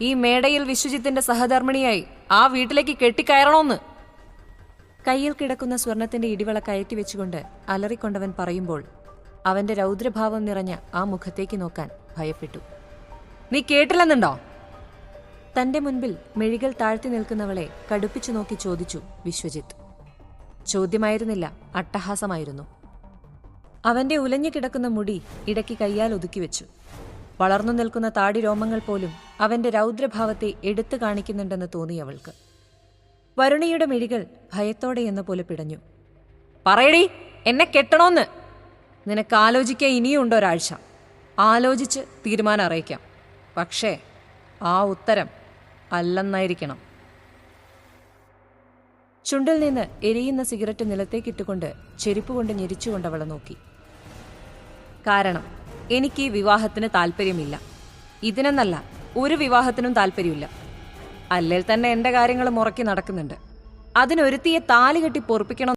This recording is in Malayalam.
ഈ മേടയിൽ വിശ്വജിത്തിന്റെ സഹധർമ്മിണിയായി ആ വീട്ടിലേക്ക് കെട്ടിക്കയറണോന്ന് കയ്യിൽ കിടക്കുന്ന സ്വർണത്തിന്റെ ഇടിവള കയറ്റി വെച്ചുകൊണ്ട് അലറിക്കൊണ്ടവൻ പറയുമ്പോൾ അവന്റെ രൗദ്രഭാവം നിറഞ്ഞ ആ മുഖത്തേക്ക് നോക്കാൻ ഭയപ്പെട്ടു. നീ കേട്ടില്ലെന്നുണ്ടോ? തന്റെ മുൻപിൽ മെഴികൾ താഴ്ത്തി നിൽക്കുന്നവളെ കടുപ്പിച്ചു നോക്കി ചോദിച്ചു വിശ്വജിത്ത്. ചോദ്യമായിരുന്നില്ല അട്ടഹാസമായിരുന്നു. അവന്റെ ഉലഞ്ഞു കിടക്കുന്ന മുടി ഇടയ്ക്ക് കയ്യാൽ ഒതുക്കി വെച്ചു. വളർന്നു നിൽക്കുന്ന താടി രോമങ്ങൾ പോലും അവന്റെ രൗദ്രഭാവത്തെ എടുത്തു കാണിക്കുന്നുണ്ടെന്ന് തോന്നി അവൾക്ക്. വരുണിയുടെ മിഴികൾ ഭയത്തോടെ എന്ന പോലെ പിടഞ്ഞു. പറയടി എന്നെ കെട്ടണോന്ന്. നിനക്ക് ആലോചിക്കാൻ ഇനിയും ഉണ്ട് ഒരാഴ്ച? ആലോചിച്ച് തീരുമാനം അറിയിക്കാം. പക്ഷേ ആ ഉത്തരം അല്ലെന്നായിരിക്കണം. ചുണ്ടിൽ നിന്ന് എരിയുന്ന സിഗരറ്റ് നിലത്തേക്കിട്ടുകൊണ്ട് ചെരുപ്പ് കൊണ്ട് ഞെരിച്ചുകൊണ്ട് അവളെ നോക്കി. കാരണം എനിക്ക് ഈ വിവാഹത്തിന് താല്പര്യമില്ല. ഇതിനെന്നല്ല ഒരു വിവാഹത്തിനും താല്പര്യമില്ല. അല്ലെങ്കിൽ തന്നെ എന്റെ കാര്യങ്ങൾ മുറക്കി നടക്കുന്നുണ്ട്. അതിനൊരുത്തിയെ താലി കെട്ടി പൊറപ്പിക്കണം